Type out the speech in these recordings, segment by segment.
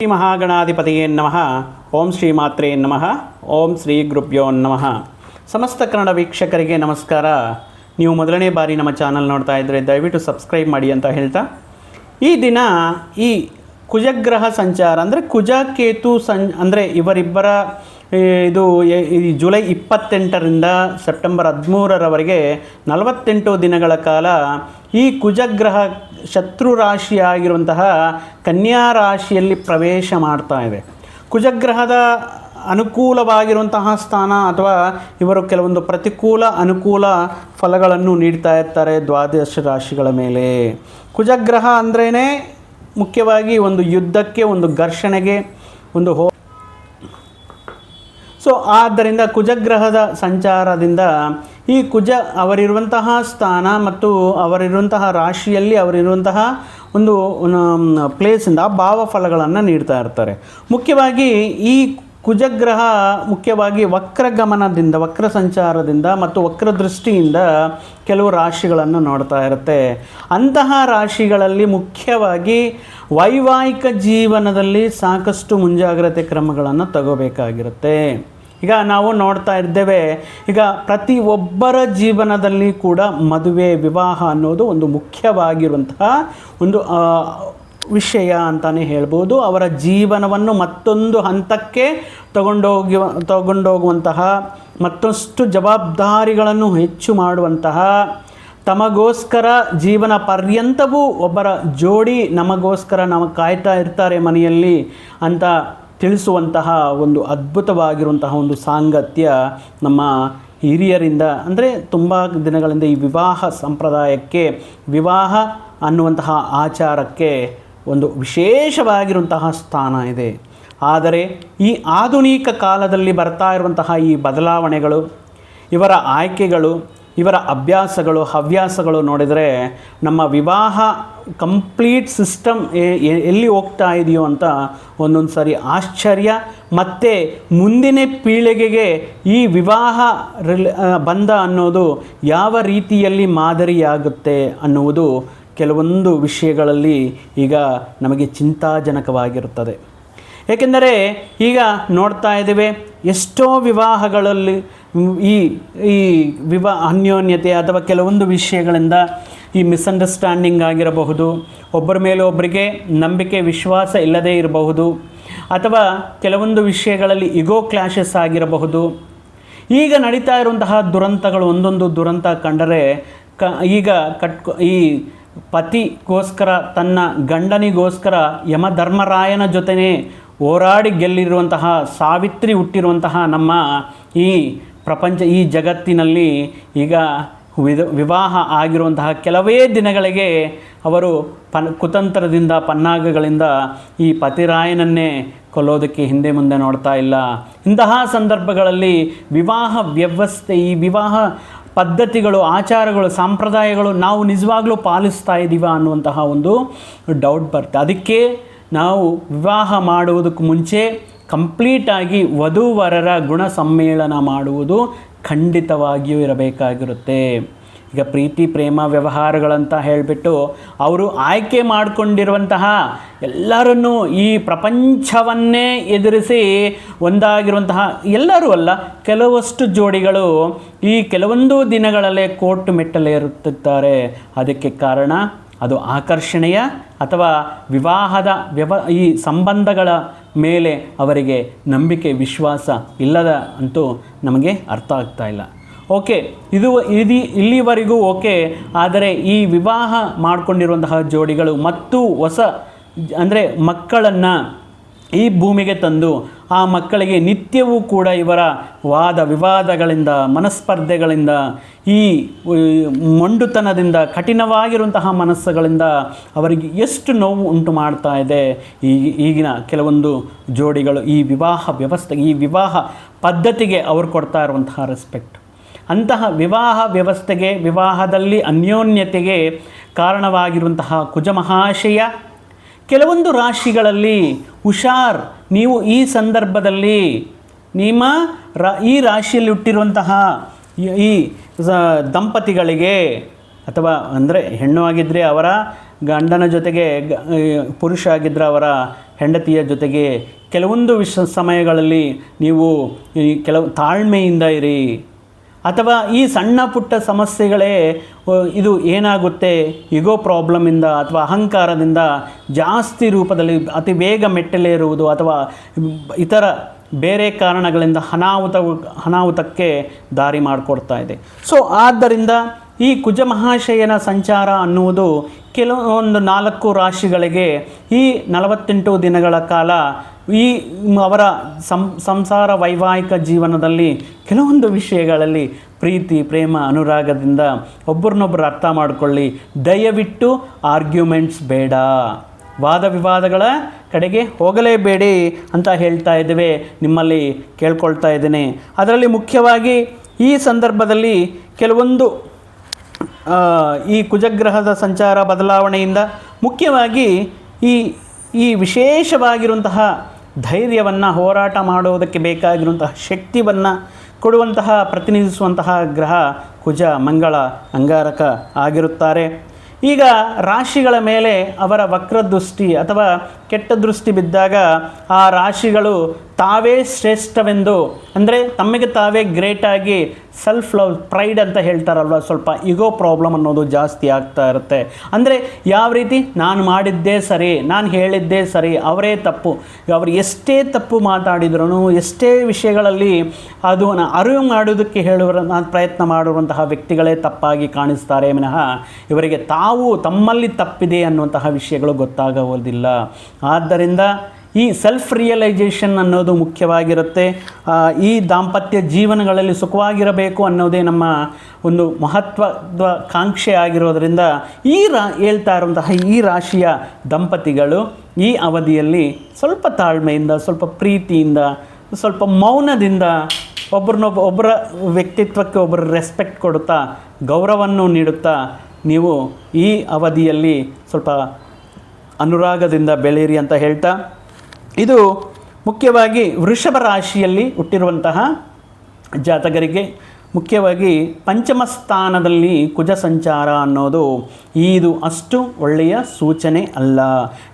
ಶ್ರೀ ಮಹಾಗಣಾಧಿಪತಿಯೇ ನಮಃ. ಓಂ ಶ್ರೀ ಮಾತ್ರೇ ನಮಃ. ಓಂ ಶ್ರೀ ಗುರುಭ್ಯೋ ನಮಃ. ಸಮಸ್ತ ಕನ್ನಡ ವೀಕ್ಷಕರಿಗೆ ನಮಸ್ಕಾರ. ನೀವು ಮೊದಲನೇ ಬಾರಿ ನಮ್ಮ ಚಾನಲ್ ನೋಡ್ತಾ ಇದ್ದರೆ ದಯವಿಟ್ಟು ಸಬ್ಸ್ಕ್ರೈಬ್ ಮಾಡಿ ಅಂತ ಹೇಳ್ತಾ. ಈ ದಿನ ಈ ಕುಜಗ್ರಹ ಸಂಚಾರ ಅಂದರೆ ಕುಜ ಕೇತು ಸಂ ಅಂದರೆ ಇವರಿಬ್ಬರ ಇದು ಜುಲೈ ಇಪ್ಪತ್ತೆಂಟರಿಂದ ಸೆಪ್ಟೆಂಬರ್ ಹದಿಮೂರರವರೆಗೆ ನಲವತ್ತೆಂಟು ದಿನಗಳ ಕಾಲ ಈ ಕುಜಗ್ರಹ ಶತ್ರು ರಾಶಿಯಾಗಿರುವಂತಹ ಕನ್ಯಾ ರಾಶಿಯಲ್ಲಿ ಪ್ರವೇಶ ಮಾಡ್ತಾ ಇದೆ. ಕುಜಗ್ರಹದ ಅನುಕೂಲವಾಗಿರುವಂತಹ ಸ್ಥಾನ ಅಥವಾ ಇವರು ಕೆಲವೊಂದು ಪ್ರತಿಕೂಲ, ಅನುಕೂಲ ಫಲಗಳನ್ನು ನೀಡ್ತಾ ಇರ್ತಾರೆ ದ್ವಾದಶ ರಾಶಿಗಳ ಮೇಲೆ. ಕುಜಗ್ರಹ ಅಂದ್ರೇ ಮುಖ್ಯವಾಗಿ ಒಂದು ಯುದ್ಧಕ್ಕೆ, ಒಂದು ಘರ್ಷಣೆಗೆ, ಒಂದು ಹೋ ಸೊ ಆದ್ದರಿಂದ ಕುಜಗ್ರಹದ ಸಂಚಾರದಿಂದ ಈ ಕುಜ ಅವರಿರುವಂತಹ ಸ್ಥಾನ ಮತ್ತು ಅವರಿರುವಂತಹ ರಾಶಿಯಲ್ಲಿ ಅವರಿರುವಂತಹ ಒಂದು ಪ್ಲೇಸಿಂದ ಭಾವಫಲಗಳನ್ನು ನೀಡ್ತಾ ಇರ್ತಾರೆ. ಮುಖ್ಯವಾಗಿ ಈ ಕುಜಗ್ರಹ ಮುಖ್ಯವಾಗಿ ವಕ್ರಗಮನದಿಂದ, ವಕ್ರ ಸಂಚಾರದಿಂದ ಮತ್ತು ವಕ್ರ ದೃಷ್ಟಿಯಿಂದ ಕೆಲವು ರಾಶಿಗಳನ್ನು ನೋಡ್ತಾ ಇರುತ್ತೆ. ಅಂತಹ ರಾಶಿಗಳಲ್ಲಿ ಮುಖ್ಯವಾಗಿ ವೈವಾಹಿಕ ಜೀವನದಲ್ಲಿ ಸಾಕಷ್ಟು ಮುಂಜಾಗ್ರತೆ ಕ್ರಮಗಳನ್ನು ತಗೋಬೇಕಾಗಿರುತ್ತೆ. ಈಗ ನಾವು ನೋಡ್ತಾ ಇದ್ದೇವೆ, ಈಗ ಪ್ರತಿ ಒಬ್ಬರ ಜೀವನದಲ್ಲಿ ಕೂಡ ಮದುವೆ, ವಿವಾಹ ಅನ್ನೋದು ಒಂದು ಮುಖ್ಯವಾಗಿರುವಂತಹ ಒಂದು ವಿಷಯ ಅಂತಾನೆ ಹೇಳ್ಬೋದು. ಅವರ ಜೀವನವನ್ನು ಮತ್ತೊಂದು ಹಂತಕ್ಕೆ ತಗೊಂಡೋಗಿ, ತಗೊಂಡೋಗುವಂತಹ, ಮತ್ತಷ್ಟು ಜವಾಬ್ದಾರಿಗಳನ್ನು ಹೆಚ್ಚು ಮಾಡುವಂತಹ, ತಮಗೋಸ್ಕರ ಜೀವನ ಪರ್ಯಂತವೂ ಒಬ್ಬರ ಜೋಡಿ ನಮಗೋಸ್ಕರ ನಾವು ಕಾಯ್ತಾ ಇರ್ತಾರೆ ಮನೆಯಲ್ಲಿ ಅಂತ ತಿಳಿಸುವಂತಹ ಒಂದು ಅದ್ಭುತವಾಗಿರುವಂತಹ ಒಂದು ಸಾಂಗತ್ಯ ನಮ್ಮ ಹಿರಿಯರಿಂದ, ಅಂದರೆ ತುಂಬ ದಿನಗಳಿಂದ ಈ ವಿವಾಹ ಸಂಪ್ರದಾಯಕ್ಕೆ, ವಿವಾಹ ಅನ್ನುವಂತಹ ಆಚಾರಕ್ಕೆ ಒಂದು ವಿಶೇಷವಾಗಿರುವಂತಹ ಸ್ಥಾನ ಇದೆ. ಆದರೆ ಈ ಆಧುನಿಕ ಕಾಲದಲ್ಲಿ ಬರ್ತಾ ಇರುವಂತಹ ಈ ಬದಲಾವಣೆಗಳು, ಇವರ ಆಯ್ಕೆಗಳು ಇವರ ಅಭ್ಯಾಸಗಳು, ಹವ್ಯಾಸಗಳು ನೋಡಿದರೆ ನಮ್ಮ ವಿವಾಹ ಕಂಪ್ಲೀಟ್ ಸಿಸ್ಟಮ್ ಎಲ್ಲಿ ಹೋಗ್ತಾ ಇದೆಯೋ ಅಂತ ಒಂದೊಂದು ಸಾರಿ ಆಶ್ಚರ್ಯ. ಮತ್ತು ಮುಂದಿನ ಪೀಳಿಗೆಗೆ ಈ ವಿವಾಹ ಬಂಧ ಅನ್ನೋದು ಯಾವ ರೀತಿಯಲ್ಲಿ ಮಾದರಿಯಾಗುತ್ತೆ ಅನ್ನುವುದು ಕೆಲವೊಂದು ವಿಷಯಗಳಲ್ಲಿ ಈಗ ನಮಗೆ ಚಿಂತಾಜನಕವಾಗಿರುತ್ತದೆ. ಏಕೆಂದರೆ ಈಗ ನೋಡ್ತಾ ಇದ್ದೇವೆ, ಎಷ್ಟೋ ವಿವಾಹಗಳಲ್ಲಿ ಈ ಈ ವಿವಾ, ಅನ್ಯೋನ್ಯತೆ ಅಥವಾ ಕೆಲವೊಂದು ವಿಷಯಗಳಿಂದ ಈ ಮಿಸ್ಅಂಡರ್ಸ್ಟ್ಯಾಂಡಿಂಗ್ ಆಗಿರಬಹುದು, ಒಬ್ಬರ ಮೇಲೆ ಒಬ್ಬರಿಗೆ ನಂಬಿಕೆ, ವಿಶ್ವಾಸ ಇಲ್ಲದೇ ಇರಬಹುದು, ಅಥವಾ ಕೆಲವೊಂದು ವಿಷಯಗಳಲ್ಲಿ ಇಗೋ ಕ್ಲಾಶಸ್ ಆಗಿರಬಹುದು. ಈಗ ನಡೀತಾ ಇರುವಂತಹ ದುರಂತಗಳು, ಒಂದೊಂದು ದುರಂತ ಕಂಡರೆ ಕ, ಈಗ ಕಟ್ಕೊ, ಈ ಪತಿಗೋಸ್ಕರ, ತನ್ನ ಗಂಡನಿಗೋಸ್ಕರ ಯಮಧರ್ಮರಾಯನ ಜೊತೆನೇ ಹೋರಾಡಿ ಗೆಲ್ಲಿರುವಂತಹ, ಸಾವಿತ್ರಿ ಹುಟ್ಟಿರುವಂತಹ ನಮ್ಮ ಈ ಪ್ರಪಂಚ ಈ ಜಗತ್ತಿನಲ್ಲಿ ಈಗ ವಿಧ ವಿವಾಹ ಆಗಿರುವಂತಹ ಕೆಲವೇ ದಿನಗಳಿಗೆ ಅವರು ಪನ್ ಕುತಂತ್ರದಿಂದ, ಪನ್ನಾಗಗಳಿಂದ ಈ ಪತಿರಾಯನನ್ನೇ ಕೊಲ್ಲೋದಕ್ಕೆ ಹಿಂದೆ ಮುಂದೆ ನೋಡ್ತಾ ಇಲ್ಲ. ಇಂತಹ ಸಂದರ್ಭಗಳಲ್ಲಿ ವಿವಾಹ ವ್ಯವಸ್ಥೆ, ಈ ವಿವಾಹ ಪದ್ಧತಿಗಳು, ಆಚಾರಗಳು, ಸಂಪ್ರದಾಯಗಳು ನಾವು ನಿಜವಾಗ್ಲೂ ಪಾಲಿಸ್ತಾ ಇದ್ದೀವ ಅನ್ನುವಂತಹ ಒಂದು ಡೌಟ್ ಬರುತ್ತೆ. ಅದಕ್ಕೆ ನಾವು ವಿವಾಹ ಮಾಡುವುದಕ್ಕೆ ಮುಂಚೆ ಕಂಪ್ಲೀಟಾಗಿ ವಧುವರರ ಗುಣ ಸಮ್ಮೇಳನ ಮಾಡುವುದು ಖಂಡಿತವಾಗಿಯೂ ಇರಬೇಕಾಗಿರುತ್ತೆ. ಈಗ ಪ್ರೀತಿ, ಪ್ರೇಮ, ವ್ಯವಹಾರಗಳಂತ ಹೇಳಿಬಿಟ್ಟು ಅವರು ಆಯ್ಕೆ ಮಾಡಿಕೊಂಡಿರುವಂತಹ ಎಲ್ಲರನ್ನೂ ಈ ಪ್ರಪಂಚವನ್ನೇ ಎದುರಿಸಿ ಒಂದಾಗಿರುವಂತಹ ಎಲ್ಲರೂ ಅಲ್ಲ, ಕೆಲವಷ್ಟು ಜೋಡಿಗಳು ಈ ಕೆಲವೊಂದು ದಿನಗಳಲ್ಲೇ ಕೋರ್ಟ್ ಮೆಟ್ಟಲೇರುತ್ತಿದ್ದಾರೆ. ಅದಕ್ಕೆ ಕಾರಣ ಅದು ಆಕರ್ಷಣೆಯ ಅಥವಾ ವಿವಾಹದ ವ್ಯವ, ಈ ಸಂಬಂಧಗಳ ಮೇಲೆ ಅವರಿಗೆ ನಂಬಿಕೆ, ವಿಶ್ವಾಸ ಇಲ್ಲದ ಅಂತೂ ನಮಗೆ ಅರ್ಥ ಆಗ್ತಾ ಇಲ್ಲ. ಓಕೆ, ಇದು ಇದು, ಇಲ್ಲಿವರೆಗೂ ಓಕೆ, ಆದರೆ ಈ ವಿವಾಹ ಮಾಡಿಕೊಂಡಿರುವಂತಹ ಜೋಡಿಗಳು ಮತ್ತು ಹೊಸ, ಅಂದರೆ ಮಕ್ಕಳನ್ನು ಈ ಭೂಮಿಗೆ ತಂದು ಆ ಮಕ್ಕಳಿಗೆ ನಿತ್ಯವೂ ಕೂಡ ಇವರ ವಾದ ವಿವಾದಗಳಿಂದ, ಮನಸ್ಪರ್ಧೆಗಳಿಂದ, ಈ ಮಂಡುತನದಿಂದ, ಕಠಿಣವಾಗಿರುವಂತಹ ಮನಸ್ಸುಗಳಿಂದ ಅವರಿಗೆ ಎಷ್ಟು ನೋವು ಉಂಟು ಮಾಡ್ತಾ ಇದೆ. ಈ, ಈಗಿನ ಕೆಲವೊಂದು ಜೋಡಿಗಳು ಈ ವಿವಾಹ ವ್ಯವಸ್ಥೆ, ಈ ವಿವಾಹ ಪದ್ಧತಿಗೆ ಅವರು ಕೊಡ್ತಾ ಇರುವಂತಹ ರೆಸ್ಪೆಕ್ಟ್ ಅಂತಹ ವಿವಾಹ ವ್ಯವಸ್ಥೆಗೆ, ವಿವಾಹದಲ್ಲಿ ಅನ್ಯೋನ್ಯತೆಗೆ ಕಾರಣವಾಗಿರುವಂತಹ ಕುಜಮಹಾಶಯ ಕೆಲವೊಂದು ರಾಶಿಗಳಲ್ಲಿ ಹುಷಾರ್ ನೀವು ಈ ಸಂದರ್ಭದಲ್ಲಿ ನಿಮ್ಮ ರಾ, ಈ ರಾಶಿಯಲ್ಲಿ ಹುಟ್ಟಿರುವಂತಹ ಈ- ದಂಪತಿಗಳಿಗೆ ಅಥವಾ ಅಂದರೆ ಹೆಣ್ಣು ಆಗಿದ್ದರೆ ಅವರ ಗಂಡನ ಜೊತೆಗೆ ಪುರುಷ ಆಗಿದ್ದರೆ ಅವರ ಹೆಂಡತಿಯ ಜೊತೆಗೆ ಕೆಲವೊಂದು ವಿಷ ಸಮಯಗಳಲ್ಲಿ ನೀವು ಕೆಲವು ತಾಳ್ಮೆಯಿಂದ ಇರಿ. ಅಥವಾ ಈ ಸಣ್ಣ ಪುಟ್ಟ ಸಮಸ್ಯೆಗಳೇ ಇದು ಏನಾಗುತ್ತೆ? ಇಗೋ ಪ್ರಾಬ್ಲಮಿಂದ ಅಥವಾ ಅಹಂಕಾರದಿಂದ ಜಾಸ್ತಿ ರೂಪದಲ್ಲಿ ಅತಿ ಬೇಗ ಮೆಟ್ಟಲೇರುವುದು ಅಥವಾ ಇತರ ಬೇರೆ ಕಾರಣಗಳಿಂದ ಅನಾಹುತ, ಅನಾಹುತಕ್ಕೆ ದಾರಿ ಮಾಡಿಕೊಡ್ತಾ ಇದೆ. ಸೊ ಆದ್ದರಿಂದ ಈ ಕುಜ ಮಹಾಶಯನ ಸಂಚಾರ ಅನ್ನುವುದು ಕೆಲವೊಂದು ನಾಲ್ಕು ರಾಶಿಗಳಿಗೆ ಈ ನಲವತ್ತೆಂಟು ದಿನಗಳ ಕಾಲ ಈ ಅವರ ಸಂ, ಸಂಸಾರ ವೈವಾಹಿಕ ಜೀವನದಲ್ಲಿ ಕೆಲವೊಂದು ವಿಷಯಗಳಲ್ಲಿ ಪ್ರೀತಿ, ಪ್ರೇಮ, ಅನುರಾಗದಿಂದ ಒಬ್ಬರನ್ನೊಬ್ಬರು ಅರ್ಥ ಮಾಡಿಕೊಳ್ಳಿ. ದಯವಿಟ್ಟು ಆರ್ಗ್ಯುಮೆಂಟ್ಸ್ ಬೇಡ. ವಾದ ವಿವಾದಗಳ ಕಡೆಗೆ ಹೋಗಲೇಬೇಡಿ ಅಂತ ಹೇಳ್ತಾ ಇದ್ದೇವೆ. ನಿಮ್ಮಲ್ಲಿ ಕೇಳ್ಕೊಳ್ತಾ ಇದ್ದೇನೆ. ಅದರಲ್ಲಿ ಮುಖ್ಯವಾಗಿ ಈ ಸಂದರ್ಭದಲ್ಲಿ ಕೆಲವೊಂದು ಈ ಕುಜಗ್ರಹದ ಸಂಚಾರ ಬದಲಾವಣೆಯಿಂದ ಮುಖ್ಯವಾಗಿ ಈ ಈ ವಿಶೇಷವಾಗಿರುವಂತಹ ಧೈರ್ಯವನ್ನು ಹೋರಾಟ ಮಾಡುವುದಕ್ಕೆ ಬೇಕಾಗಿರುವಂತಹ ಶಕ್ತಿಯನ್ನು ಕೊಡುವಂತಹ, ಪ್ರತಿನಿಧಿಸುವಂತಹ ಗ್ರಹ ಕುಜ, ಮಂಗಳ, ಅಂಗಾರಕ ಆಗಿರುತ್ತಾರೆ. ಈಗ ರಾಶಿಗಳ ಮೇಲೆ ಅವರ ವಕ್ರದೃಷ್ಟಿ ಅಥವಾ ಕೆಟ್ಟ ದೃಷ್ಟಿ ಬಿದ್ದಾಗ ಆ ರಾಶಿಗಳು ತಾವೇ ಶ್ರೇಷ್ಠವೆಂದು, ಅಂದರೆ ತಮಗೆ ತಾವೇ ಗ್ರೇಟಾಗಿ ಸೆಲ್ಫ್ ಲವ್ ಪ್ರೈಡ್ ಅಂತ ಹೇಳ್ತಾರಲ್ವ, ಸ್ವಲ್ಪ ಇಗೋ ಪ್ರಾಬ್ಲಮ್ ಅನ್ನೋದು ಜಾಸ್ತಿ ಆಗ್ತಾ ಇರುತ್ತೆ. ಅಂದರೆ ಯಾವ ರೀತಿ? ನಾನು ಮಾಡಿದ್ದೇ ಸರಿ, ನಾನು ಹೇಳಿದ್ದೇ ಸರಿ, ಅವರೇ ತಪ್ಪು. ಅವರು ಎಷ್ಟೇ ತಪ್ಪು ಮಾತಾಡಿದ್ರು ಎಷ್ಟೇ ವಿಷಯಗಳಲ್ಲಿ ಅದು ಅರಿವು ಮಾಡೋದಕ್ಕೆ ಹೇಳುವ ಪ್ರಯತ್ನ ಮಾಡುವಂತಹ ವ್ಯಕ್ತಿಗಳೇ ತಪ್ಪಾಗಿ ಕಾಣಿಸ್ತಾರೆ. ವಿನಃ ಇವರಿಗೆ ತಾವು ತಮ್ಮಲ್ಲಿ ತಪ್ಪಿದೆ ಅನ್ನುವಂತಹ ವಿಷಯಗಳು ಗೊತ್ತಾಗುವುದಿಲ್ಲ ಆದ್ದರಿಂದ ಈ ಸೆಲ್ಫ್ ರಿಯಲೈಸೇಷನ್ ಅನ್ನೋದು ಮುಖ್ಯವಾಗಿರುತ್ತೆ. ಈ ದಾಂಪತ್ಯ ಜೀವನಗಳಲ್ಲಿ ಸುಖವಾಗಿರಬೇಕು ಅನ್ನೋದೇ ನಮ್ಮ ಒಂದು ಮಹತ್ವದ ಕಾಂಕ್ಷೆ ಆಗಿರೋದರಿಂದ ಈ ರಾ, ಹೇಳ್ತಾ ಇರುವಂತಹ ಈ ರಾಶಿಯ ದಂಪತಿಗಳು ಈ ಅವಧಿಯಲ್ಲಿ ಸ್ವಲ್ಪ ತಾಳ್ಮೆಯಿಂದ, ಸ್ವಲ್ಪ ಪ್ರೀತಿಯಿಂದ, ಸ್ವಲ್ಪ ಮೌನದಿಂದ ಒಬ್ರನ್ನೊಬ್ಬ, ಒಬ್ಬರ ವ್ಯಕ್ತಿತ್ವಕ್ಕೆ ಒಬ್ಬರ ರೆಸ್ಪೆಕ್ಟ್ ಕೊಡುತ್ತಾ ಗೌರವವನ್ನು ನೀಡುತ್ತಾ ನೀವು ಈ ಅವಧಿಯಲ್ಲಿ ಸ್ವಲ್ಪ ಅನುರಾಗದಿಂದ ಬೆಳೆಯಿರಿ ಅಂತ ಹೇಳ್ತಾ ಇದು ಮುಖ್ಯವಾಗಿ ವೃಷಭ ರಾಶಿಯಲ್ಲಿ ಹುಟ್ಟಿರುವಂತಹ ಜಾತಕರಿಗೆ ಮುಖ್ಯವಾಗಿ ಪಂಚಮ ಸ್ಥಾನದಲ್ಲಿ ಕುಜ ಸಂಚಾರ ಅನ್ನೋದು ಇದು ಅಷ್ಟು ಒಳ್ಳೆಯ ಸೂಚನೆ ಅಲ್ಲ.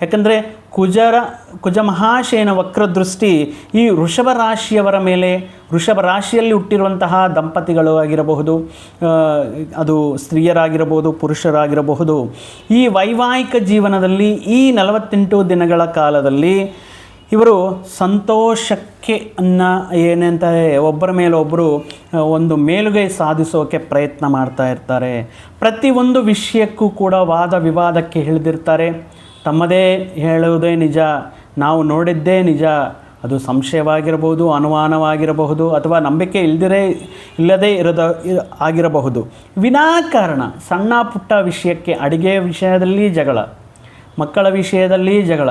ಯಾಕಂದರೆ ಕುಜರ, ಕುಜ ಮಹಾಶಯನ ವಕ್ರದೃಷ್ಟಿ ಈ ವೃಷಭ ರಾಶಿಯವರ ಮೇಲೆ, ವೃಷಭ ರಾಶಿಯಲ್ಲಿ ಹುಟ್ಟಿರುವಂತಹ ದಂಪತಿಗಳು ಆಗಿರಬಹುದು ಅದು ಸ್ತ್ರೀಯರಾಗಿರಬಹುದು, ಪುರುಷರಾಗಿರಬಹುದು. ಈ ವೈವಾಹಿಕ ಜೀವನದಲ್ಲಿ ಈ ನಲವತ್ತೆಂಟು ದಿನಗಳ ಕಾಲದಲ್ಲಿ ಇವರು ಸಂತೋಷಕ್ಕೆ ಅನ್ನ ಏನಂತಾರೆ ಒಬ್ಬರ ಮೇಲೆ ಒಬ್ಬರು ಒಂದು ಮೇಲುಗೈ ಸಾಧಿಸೋಕೆ ಪ್ರಯತ್ನ ಮಾಡ್ತಾ ಇರ್ತಾರೆ. ಪ್ರತಿಯೊಂದು ವಿಷಯಕ್ಕೂ ಕೂಡ ವಾದ ವಿವಾದಕ್ಕೆ ಹಿಳಿದಿರ್ತಾರೆ ತಮ್ಮದೇ ಹೇಳುವುದೇ ನಿಜ, ನಾವು ನೋಡಿದ್ದೇ ನಿಜ. ಅದು ಸಂಶಯವಾಗಿರಬಹುದು, ಅನುಮಾನವಾಗಿರಬಹುದು, ಅಥವಾ ನಂಬಿಕೆ ಇಲ್ಲದಿರೇ ಇಲ್ಲದೇ ಇರದ ಆಗಿರಬಹುದು. ವಿನಾಕಾರಣ, ಸಣ್ಣ ಪುಟ್ಟ ವಿಷಯಕ್ಕೆ ಅಡುಗೆ ವಿಷಯದಲ್ಲಿ ಜಗಳ, ಮಕ್ಕಳ ವಿಷಯದಲ್ಲಿ ಜಗಳ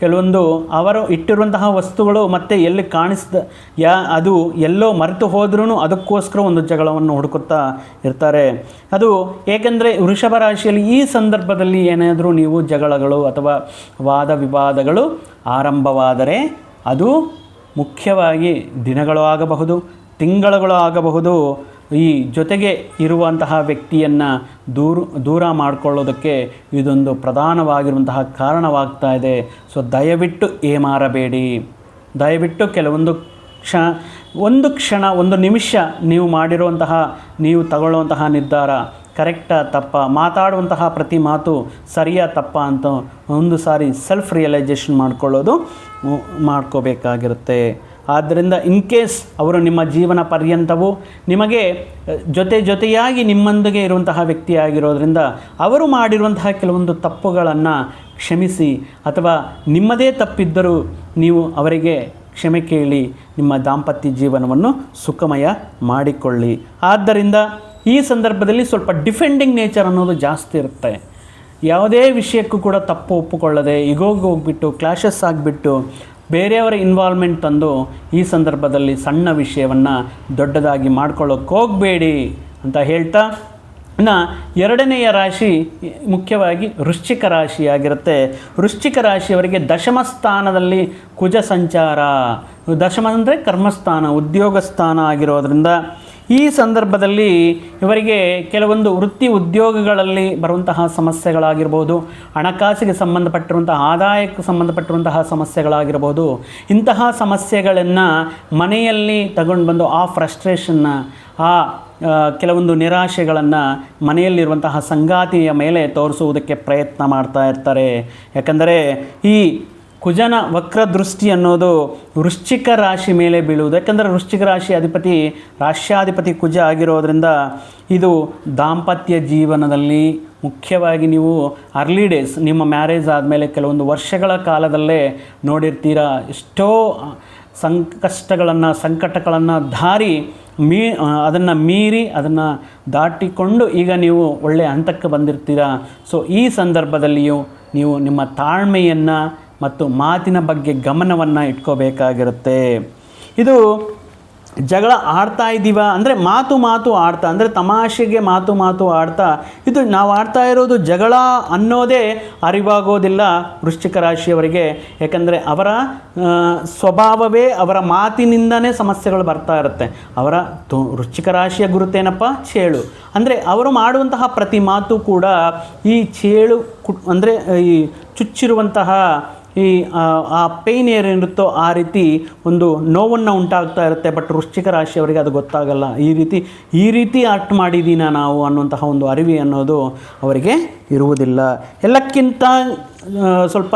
ಕೆಲವೊಂದು ಅವರು ಇಟ್ಟಿರುವಂತಹ ವಸ್ತುಗಳು ಮತ್ತೆ ಎಲ್ಲಿ ಕಾಣಿಸ್ದ ಯಾ, ಅದು ಎಲ್ಲೋ ಮರೆತು ಹೋದ್ರೂ ಅದಕ್ಕೋಸ್ಕರ ಒಂದು ಜಗಳವನ್ನು ಹುಡುಕುತ್ತಾ ಇರ್ತಾರೆ. ಅದು ಏಕೆಂದರೆ ವೃಷಭ ರಾಶಿಯಲ್ಲಿ ಈ ಸಂದರ್ಭದಲ್ಲಿ ಏನಾದರೂ ನೀವು ಜಗಳಗಳು ಅಥವಾ ವಾದ ವಿವಾದಗಳು ಆರಂಭವಾದರೆ ಅದು ಮುಖ್ಯವಾಗಿ ದಿನಗಳು ಆಗಬಹುದು ತಿಂಗಳುಗಳು ಆಗಬಹುದು ಈ ಜೊತೆಗೆ ಇರುವಂತಹ ವ್ಯಕ್ತಿಯನ್ನು ದೂರ ದೂರ ಮಾಡಿಕೊಳ್ಳೋದಕ್ಕೆ ಇದೊಂದು ಪ್ರಧಾನವಾಗಿರುವಂತಹ ಕಾರಣವಾಗ್ತಾ ಇದೆ. ಸೊ ದಯವಿಟ್ಟು ಏಮಾರಬೇಡಿ. ದಯವಿಟ್ಟು ಕೆಲವೊಂದು ಕ್ಷಣ ಒಂದು ಕ್ಷಣ, ಒಂದು ನಿಮಿಷ ನೀವು ಮಾಡಿರುವಂತಹ, ನೀವು ತಗೊಳ್ಳುವಂತಹ ನಿರ್ಧಾರ ಕರೆಕ್ಟಾ ತಪ್ಪ. ಮಾತಾಡುವಂತಹ ಪ್ರತಿ ಮಾತು ಸರಿಯಾ ತಪ್ಪ ಅಂತ ಒಂದು ಸಾರಿ ಸೆಲ್ಫ್ ರಿಯಲೈಜೇಷನ್ ಮಾಡ್ಕೊಳ್ಳೋದು ಮಾಡ್ಕೋಬೇಕಾಗಿರುತ್ತೆ. ಆದ್ದರಿಂದ ಇನ್ ಕೇಸ್ ಅವರು ನಿಮ್ಮ ಜೀವನ ಪರ್ಯಂತವು ನಿಮಗೆ ಜೊತೆ ಜೊತೆಯಾಗಿ ನಿಮ್ಮೊಂದಿಗೆ ಇರುವಂತಹ ವ್ಯಕ್ತಿಯಾಗಿರೋದ್ರಿಂದ ಅವರು ಮಾಡಿರುವಂತಹ ಕೆಲವೊಂದು ತಪ್ಪುಗಳನ್ನು ಕ್ಷಮಿಸಿ ಅಥವಾ ನಿಮ್ಮದೇ ತಪ್ಪಿದ್ದರೂ ನೀವು ಅವರಿಗೆ ಕ್ಷಮೆ ಕೇಳಿ ನಿಮ್ಮ ದಾಂಪತ್ಯ ಜೀವನವನ್ನು ಸುಖಮಯ ಮಾಡಿಕೊಳ್ಳಿ. ಆದ್ದರಿಂದ ಈ ಸಂದರ್ಭದಲ್ಲಿ ಸ್ವಲ್ಪ ಡಿಫೆಂಡಿಂಗ್ ನೇಚರ್ ಅನ್ನೋದು ಜಾಸ್ತಿ ಇರುತ್ತೆ. ಯಾವುದೇ ವಿಷಯಕ್ಕೂ ಕೂಡ ತಪ್ಪು ಒಪ್ಪಿಕೊಳ್ಳದೆ ಈಗೋಗಿ ಹೋಗ್ಬಿಟ್ಟು ಕ್ಲಾಶಸ್ ಆಗಿಬಿಟ್ಟು ಬೇರೆಯವರ ಇನ್ವಾಲ್ವ್ಮೆಂಟ್ ತಂದು ಈ ಸಂದರ್ಭದಲ್ಲಿ ಸಣ್ಣ ವಿಷಯವನ್ನು ದೊಡ್ಡದಾಗಿ ಮಾಡ್ಕೊಳ್ಳೋಕೆ ಹೋಗಬೇಡಿ ಅಂತ ಹೇಳ್ತಾ, ಇನ್ನು ಎರಡನೆಯ ರಾಶಿ ಮುಖ್ಯವಾಗಿ ವೃಶ್ಚಿಕ ರಾಶಿಯಾಗಿರುತ್ತೆ. ವೃಶ್ಚಿಕ ರಾಶಿಯವರಿಗೆ ದಶಮ ಸ್ಥಾನದಲ್ಲಿ ಕುಜ ಸಂಚಾರ. ದಶಮ ಅಂದರೆ ಕರ್ಮಸ್ಥಾನ ಉದ್ಯೋಗ ಸ್ಥಾನ ಆಗಿರೋದ್ರಿಂದ ಈ ಸಂದರ್ಭದಲ್ಲಿ ಇವರಿಗೆ ಕೆಲವೊಂದು ವೃತ್ತಿ ಉದ್ಯೋಗಗಳಲ್ಲಿ ಬರುವಂತಹ ಸಮಸ್ಯೆಗಳಾಗಿರ್ಬೋದು, ಹಣಕಾಸಿಗೆ ಸಂಬಂಧಪಟ್ಟಿರುವಂತಹ, ಆದಾಯಕ್ಕೆ ಸಂಬಂಧಪಟ್ಟಿರುವಂತಹ ಸಮಸ್ಯೆಗಳಾಗಿರ್ಬೋದು, ಇಂತಹ ಸಮಸ್ಯೆಗಳನ್ನು ಮನೆಯಲ್ಲಿ ತಗೊಂಡು ಬಂದು ಆ ಫ್ರಸ್ಟ್ರೇಷನ್ನ ಆ, ಕೆಲವೊಂದು ನಿರಾಶೆಗಳನ್ನು ಮನೆಯಲ್ಲಿರುವಂತಹ ಸಂಗಾತಿಯ ಮೇಲೆ ತೋರಿಸುವುದಕ್ಕೆ ಪ್ರಯತ್ನ ಮಾಡ್ತಾ ಇರ್ತಾರೆ. ಯಾಕಂದರೆ ಈ ಕುಜನ ವಕ್ರದೃಷ್ಟಿ ಅನ್ನೋದು ವೃಶ್ಚಿಕ ರಾಶಿ ಮೇಲೆ ಬೀಳುವುದು. ಯಾಕಂದರೆ ವೃಶ್ಚಿಕ ರಾಶಿ ಅಧಿಪತಿ ರಾಶ್ಯಾಧಿಪತಿ ಕುಜ ಆಗಿರೋದ್ರಿಂದ ಇದು ದಾಂಪತ್ಯ ಜೀವನದಲ್ಲಿ ಮುಖ್ಯವಾಗಿ ನೀವು ಅರ್ಲಿ ಡೇಸ್ ನಿಮ್ಮ ಮ್ಯಾರೇಜ್ ಆದಮೇಲೆ ಕೆಲವೊಂದು ವರ್ಷಗಳ ಕಾಲದಲ್ಲೇ ನೋಡಿರ್ತೀರ ಎಷ್ಟೋ ಸಂಕಷ್ಟಗಳನ್ನು, ಸಂಕಟಗಳನ್ನು ದಾರಿ ಮೀ ಅದನ್ನು ಮೀರಿ ಅದನ್ನು ದಾಟಿಕೊಂಡು ಈಗ ನೀವು ಒಳ್ಳೆಯ ಹಂತಕ್ಕೆ ಬಂದಿರ್ತೀರ. ಸೊ ಈ ಸಂದರ್ಭದಲ್ಲಿಯೂ ನೀವು ನಿಮ್ಮ ತಾಳ್ಮೆಯನ್ನು ಮತ್ತು ಮಾತಿನ ಬಗ್ಗೆ ಗಮನವನ್ನು ಇಟ್ಕೋಬೇಕಾಗಿರುತ್ತೆ. ಇದು ಜಗಳ ಆಡ್ತಾ ಇದ್ದೀವ ಅಂದರೆ ಮಾತು ಮಾತು ಆಡ್ತಾ, ಅಂದರೆ ತಮಾಷೆಗೆ ಮಾತು ಮಾತು ಆಡ್ತಾ, ಇದು ನಾವು ಆಡ್ತಾ ಇರೋದು ಜಗಳ ಅನ್ನೋದೇ ಅರಿವಾಗೋದಿಲ್ಲ ವೃಶ್ಚಿಕ ರಾಶಿಯವರಿಗೆ. ಯಾಕಂದರೆ ಅವರ ಸ್ವಭಾವವೇ ಅವರ ಮಾತಿನಿಂದನೇ ಸಮಸ್ಯೆಗಳು ಬರ್ತಾ ಇರುತ್ತೆ. ಅವರ ತು, ವೃಶ್ಚಿಕ ರಾಶಿಯ ಗುರುತೇನಪ್ಪ? ಚೇಳು. ಅಂದರೆ ಅವರು ಮಾಡುವಂತಹ ಪ್ರತಿ ಮಾತು ಕೂಡ ಈ ಚೇಳು ಕು ಅಂದರೆ ಈ ಚುಚ್ಚಿರುವಂತಹ ಈ ಆ, ಪೇಯ್ನ್ ಏನಿರುತ್ತೋ ಆ ರೀತಿ ಒಂದು ನೋವನ್ನು ಉಂಟಾಗ್ತಾ ಇರುತ್ತೆ. ಬಟ್ ವೃಶ್ಚಿಕ ರಾಶಿಯವರಿಗೆ ಅದು ಗೊತ್ತಾಗಲ್ಲ. ಈ ರೀತಿ ಈ ರೀತಿ ಆರ್ಟ್ ಮಾಡಿದ್ದೀನ ನಾವು ಅನ್ನುವಂತಹ ಒಂದು ಅರಿವಿ ಅನ್ನೋದು ಅವರಿಗೆ ಇರುವುದಿಲ್ಲ. ಎಲ್ಲಕ್ಕಿಂತ ಸ್ವಲ್ಪ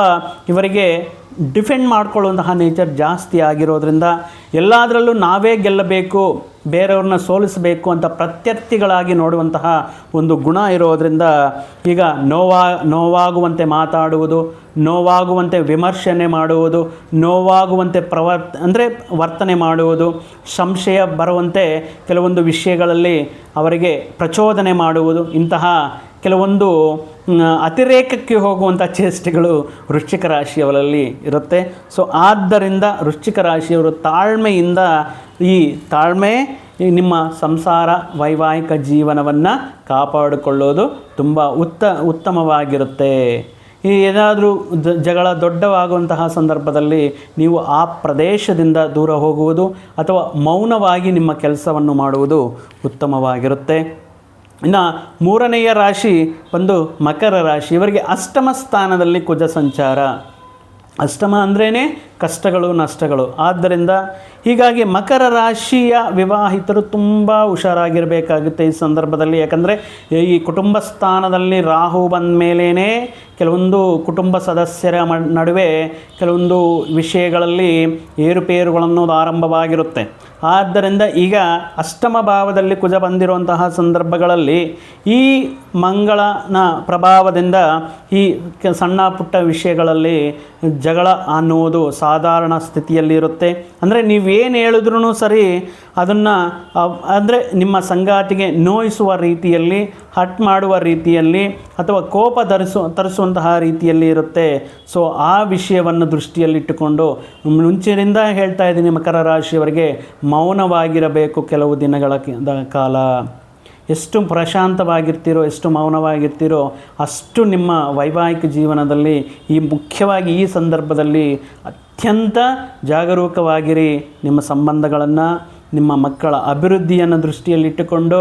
ಇವರಿಗೆ ಡಿಫೆಂಡ್ ಮಾಡ್ಕೊಳ್ಳುವಂತಹ ನೇಚರ್ ಜಾಸ್ತಿ ಆಗಿರೋದ್ರಿಂದ ಎಲ್ಲದರಲ್ಲೂ ನಾವೇ ಗೆಲ್ಲಬೇಕು ಬೇರೆಯವ್ರನ್ನ ಸೋಲಿಸಬೇಕು ಅಂತ ಪ್ರತ್ಯರ್ಥಿಗಳಾಗಿ ನೋಡುವಂತಹ ಒಂದು ಗುಣ ಇರೋದರಿಂದ ಈಗ ನೋವಾ ನೋವಾಗುವಂತೆ ಮಾತಾಡುವುದು ನೋವಾಗುವಂತೆ ವಿಮರ್ಶನೆ ಮಾಡುವುದು, ನೋವಾಗುವಂತೆ ಪ್ರವರ್, ಅಂದರೆ ವರ್ತನೆ ಮಾಡುವುದು, ಸಂಶಯ ಬರುವಂತೆ ಕೆಲವೊಂದು ವಿಷಯಗಳಲ್ಲಿ ಅವರಿಗೆ ಪ್ರಚೋದನೆ ಮಾಡುವುದು, ಇಂತಹ ಕೆಲವೊಂದು ಅತಿರೇಕಕ್ಕೆ ಹೋಗುವಂಥ ಚೇಷ್ಟೆಗಳು ವೃಶ್ಚಿಕ ರಾಶಿಯವರಲ್ಲಿ ಇರುತ್ತೆ. ಸೊ ಆದ್ದರಿಂದ ವೃಶ್ಚಿಕ ರಾಶಿಯವರು ತಾಳ್ಮೆಯಿಂದ ಈ ತಾಳ್ಮೆ ನಿಮ್ಮ ಸಂಸಾರ ವೈವಾಹಿಕ ಜೀವನವನ್ನು ಕಾಪಾಡಿಕೊಳ್ಳೋದು ತುಂಬ ಉತ್ತ, ಉತ್ತಮವಾಗಿರುತ್ತೆ. ಈ ಏನಾದರೂ ಜಗಳ ದೊಡ್ಡವಾಗುವಂತಹ ಸಂದರ್ಭದಲ್ಲಿ ನೀವು ಆ ಪ್ರದೇಶದಿಂದ ದೂರ ಹೋಗುವುದು ಅಥವಾ ಮೌನವಾಗಿ ನಿಮ್ಮ ಕೆಲಸವನ್ನು ಮಾಡುವುದು ಉತ್ತಮವಾಗಿರುತ್ತೆ. ಇನ್ನು ಮೂರನೆಯ ರಾಶಿ ಒಂದು ಮಕರ ರಾಶಿ. ಇವರಿಗೆ ಅಷ್ಟಮ ಸ್ಥಾನದಲ್ಲಿ ಕುಜ ಸಂಚಾರ. ಅಷ್ಟಮ ಅಂದ್ರೇ ಕಷ್ಟಗಳು, ನಷ್ಟಗಳು. ಆದ್ದರಿಂದ ಹೀಗಾಗಿ ಮಕರ ರಾಶಿಯ ವಿವಾಹಿತರು ತುಂಬ ಹುಷಾರಾಗಿರಬೇಕಾಗುತ್ತೆ ಈ ಸಂದರ್ಭದಲ್ಲಿ. ಯಾಕಂದರೆ ಈ ಕುಟುಂಬ ಸ್ಥಾನದಲ್ಲಿ ರಾಹು ಬಂದ ಮೇಲೇ ಕೆಲವೊಂದು ಕುಟುಂಬ ಸದಸ್ಯರ ನಡುವೆ ಕೆಲವೊಂದು ವಿಷಯಗಳಲ್ಲಿ ಏರುಪೇರುಗಳನ್ನೋದು ಆರಂಭವಾಗಿರುತ್ತೆ. ಆದ್ದರಿಂದ ಈಗ ಅಷ್ಟಮ ಭಾವದಲ್ಲಿ ಕುಜ ಬಂದಿರುವಂತಹ ಸಂದರ್ಭಗಳಲ್ಲಿ ಈ ಮಂಗಳನ ಪ್ರಭಾವದಿಂದ ಈ ಸಣ್ಣ ಪುಟ್ಟ ವಿಷಯಗಳಲ್ಲಿ ಜಗಳ ಅನ್ನುವುದು ಸಾಧಾರಣ ಸ್ಥಿತಿಯಲ್ಲಿ ಇರುತ್ತೆ ಅಂದರೆ ನೀವೇನು ಹೇಳಿದ್ರು ಸರಿ ಅದನ್ನು ಅಂದರೆ ನಿಮ್ಮ ಸಂಗಾತಿಗೆ ನೋಯಿಸುವ ರೀತಿಯಲ್ಲಿ, ಹಟ್ ಮಾಡುವ ರೀತಿಯಲ್ಲಿ, ಅಥವಾ ಕೋಪ ಧರಿಸು, ತರಿಸುವಂತಹ ರೀತಿಯಲ್ಲಿ ಇರುತ್ತೆ. ಸೊ ಆ ವಿಷಯವನ್ನು ದೃಷ್ಟಿಯಲ್ಲಿಟ್ಟುಕೊಂಡು ಮುಂಚಿನಿಂದ ಹೇಳ್ತಾ ಇದ್ದೀನಿ ಮಕರ ರಾಶಿಯವರಿಗೆ, ಮೌನವಾಗಿರಬೇಕು ಕೆಲವು ದಿನಗಳ ಕಾಲ. ಎಷ್ಟು ಪ್ರಶಾಂತವಾಗಿರ್ತೀರೋ, ಎಷ್ಟು ಮೌನವಾಗಿರ್ತೀರೋ, ಅಷ್ಟು ನಿಮ್ಮ ವೈವಾಹಿಕ ಜೀವನದಲ್ಲಿ, ಈ ಮುಖ್ಯವಾಗಿ ಈ ಸಂದರ್ಭದಲ್ಲಿ ಅತ್ಯಂತ ಜಾಗರೂಕವಾಗಿರಿ. ನಿಮ್ಮ ಸಂಬಂಧಗಳನ್ನು ನಿಮ್ಮ ಮಕ್ಕಳ ಅಭಿವೃದ್ಧಿಯನ್ನು ದೃಷ್ಟಿಯಲ್ಲಿಟ್ಟುಕೊಂಡು,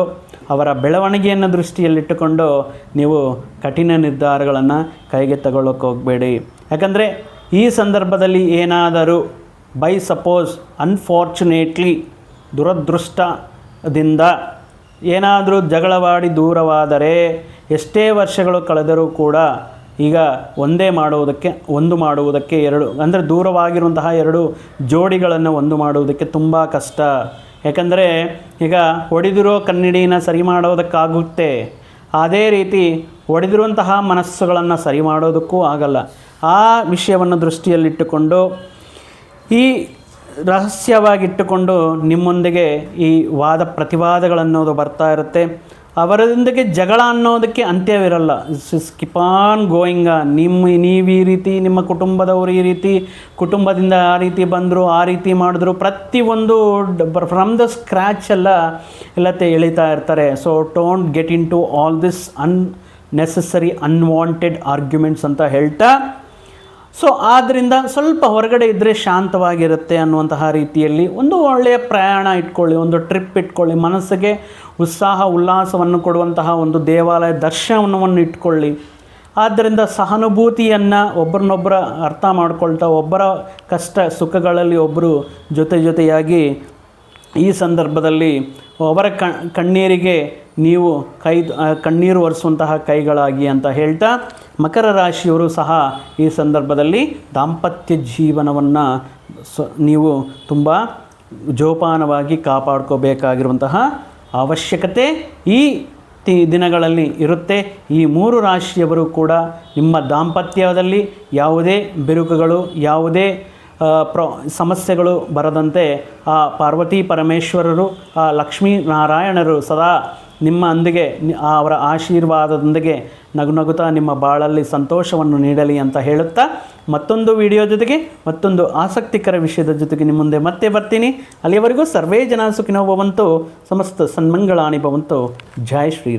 ಅವರ ಬೆಳವಣಿಗೆಯನ್ನು ದೃಷ್ಟಿಯಲ್ಲಿಟ್ಟುಕೊಂಡು ನೀವು ಕಠಿಣ ನಿರ್ಧಾರಗಳನ್ನು ಕೈಗೆ ತಗೊಳ್ಳೋಕೆ ಹೋಗಬೇಡಿ. ಯಾಕಂದರೆ ಈ ಸಂದರ್ಭದಲ್ಲಿ ಏನಾದರೂ ಬೈ ಸಪೋಸ್ ಅನ್ಫಾರ್ಚುನೇಟ್ಲಿ ದುರದೃಷ್ಟದಿಂದ ಏನಾದರೂ ಜಗಳವಾಡಿ ದೂರವಾದರೆ, ಎಷ್ಟೇ ವರ್ಷಗಳು ಕಳೆದರೂ ಕೂಡ ಈಗ ಒಂದೇ ಮಾಡುವುದಕ್ಕೆ, ಒಂದು ಮಾಡುವುದಕ್ಕೆ ಎರಡು, ಅಂದರೆ ದೂರವಾಗಿರುವಂತಹ ಎರಡು ಜೋಡಿಗಳನ್ನು ಒಂದು ಮಾಡುವುದಕ್ಕೆ ತುಂಬ ಕಷ್ಟ. ಯಾಕಂದರೆ ಈಗ ಹೊಡೆದಿರೋ ಕನ್ನಡಿನ ಸರಿ ಮಾಡೋದಕ್ಕಾಗುತ್ತೆ. ಅದೇ ರೀತಿ ಒಡೆದಿರುವಂತಹ ಮನಸ್ಸುಗಳನ್ನು ಸರಿ ಮಾಡೋದಕ್ಕೂ ಆಗಲ್ಲ. ಆ ವಿಷಯವನ್ನು ದೃಷ್ಟಿಯಲ್ಲಿಟ್ಟುಕೊಂಡು, ಈ ರಹಸ್ಯವಾಗಿಟ್ಟುಕೊಂಡು ನಿಮ್ಮೊಂದಿಗೆ ಈ ವಾದ ಪ್ರತಿವಾದಗಳನ್ನೋದು ಬರ್ತಾ ಇರುತ್ತೆ. ಅವರೊಂದಿಗೆ ಜಗಳ ಅನ್ನೋದಕ್ಕೆ ಅಂತ್ಯವಿರಲ್ಲ. ಸ್ಕಿಪ್ ಆನ್ ಗೋಯಿಂಗ ನಿಮ್ಮ, ನೀವು ಈ ರೀತಿ, ನಿಮ್ಮ ಕುಟುಂಬದವರು ಈ ರೀತಿ, ಕುಟುಂಬದಿಂದ ಆ ರೀತಿ ಬಂದರು, ಆ ರೀತಿ ಮಾಡಿದ್ರು, ಪ್ರತಿಯೊಂದು ಫ್ರಮ್ ದ ಸ್ಕ್ರ್ಯಾಚ್ ಎಲ್ಲ, ಎಲ್ಲತ್ತೆ ಎಳಿತಾ ಇರ್ತಾರೆ. So don't get into all this unnecessary unwanted arguments ಅಂತ ಹೇಳ್ತಾ ಸೊ ಆದ್ದರಿಂದ ಸ್ವಲ್ಪ ಹೊರಗಡೆ ಇದ್ದರೆ ಶಾಂತವಾಗಿರುತ್ತೆ ಅನ್ನುವಂತಹ ರೀತಿಯಲ್ಲಿ ಒಂದು ಒಳ್ಳೆಯ ಪ್ರಯಾಣ ಇಟ್ಕೊಳ್ಳಿ, ಒಂದು ಟ್ರಿಪ್ ಇಟ್ಕೊಳ್ಳಿ, ಮನಸ್ಸಿಗೆ ಉತ್ಸಾಹ, ಉಲ್ಲಾಸವನ್ನು ಕೊಡುವಂತಹ ಒಂದು ದೇವಾಲಯ ದರ್ಶನವನ್ನು ಇಟ್ಕೊಳ್ಳಿ. ಆದ್ದರಿಂದ ಸಹಾನುಭೂತಿಯನ್ನು ಒಬ್ಬರನ್ನೊಬ್ಬರ ಅರ್ಥ ಮಾಡ್ಕೊಳ್ತಾ, ಒಬ್ಬರ ಕಷ್ಟ, ಸುಖಗಳಲ್ಲಿ ಒಬ್ಬರು ಜೊತೆ ಜೊತೆಯಾಗಿ ಈ ಸಂದರ್ಭದಲ್ಲಿ ಅವರ ಕಣ್ಣೀರಿಗೆ ನೀವು ಕೈ ಕಣ್ಣೀರು ಒರೆಸುವಂತಹ ಕೈಗಳಾಗಿ ಅಂತ ಹೇಳ್ತಾ ಮಕರ ರಾಶಿಯವರು ಸಹ ಈ ಸಂದರ್ಭದಲ್ಲಿ ದಾಂಪತ್ಯ ಜೀವನವನ್ನು ಸ ನೀವು ತುಂಬ ಜೋಪಾನವಾಗಿ ಕಾಪಾಡ್ಕೋಬೇಕಾಗಿರುವಂತಹ ಅವಶ್ಯಕತೆ ಈ ತಿ, ದಿನಗಳಲ್ಲಿ ಇರುತ್ತೆ. ಈ ಮೂರು ರಾಶಿಯವರು ಕೂಡ ನಿಮ್ಮ ದಾಂಪತ್ಯದಲ್ಲಿ ಯಾವುದೇ ಬಿರುಕುಗಳು, ಯಾವುದೇ ಪ್ರ, ಸಮಸ್ಯೆಗಳು ಬರದಂತೆ, ಆ, ಪಾರ್ವತಿ ಪರಮೇಶ್ವರರು, ಆ ಲಕ್ಷ್ಮೀ ನಾರಾಯಣರು ಸದಾ ನಿಮ್ಮ ಅಂದಿಗೆ ಅವರ ಆಶೀರ್ವಾದದೊಂದಿಗೆ ನಗು ನಗುತ್ತಾ ನಿಮ್ಮ ಬಾಳಲ್ಲಿ ಸಂತೋಷವನ್ನು ನೀಡಲಿ ಅಂತ ಹೇಳುತ್ತಾ, ಮತ್ತೊಂದು ವಿಡಿಯೋ ಜೊತೆಗೆ, ಮತ್ತೊಂದು ಆಸಕ್ತಿಕರ ವಿಷಯದ ಜೊತೆಗೆ ನಿಮ್ಮ ಮುಂದೆ ಮತ್ತೆ ಬರ್ತೀನಿ. ಅಲ್ಲಿಯವರೆಗೂ ಸರ್ವೇ ಜನ ಸುಖಿನೋ ಭವಂತು, ಸಮಸ್ತ ಸನ್ಮಂಗಳಾಣಿ ಭವಂತು. ಜೈ ಶ್ರೀರಾಮ್.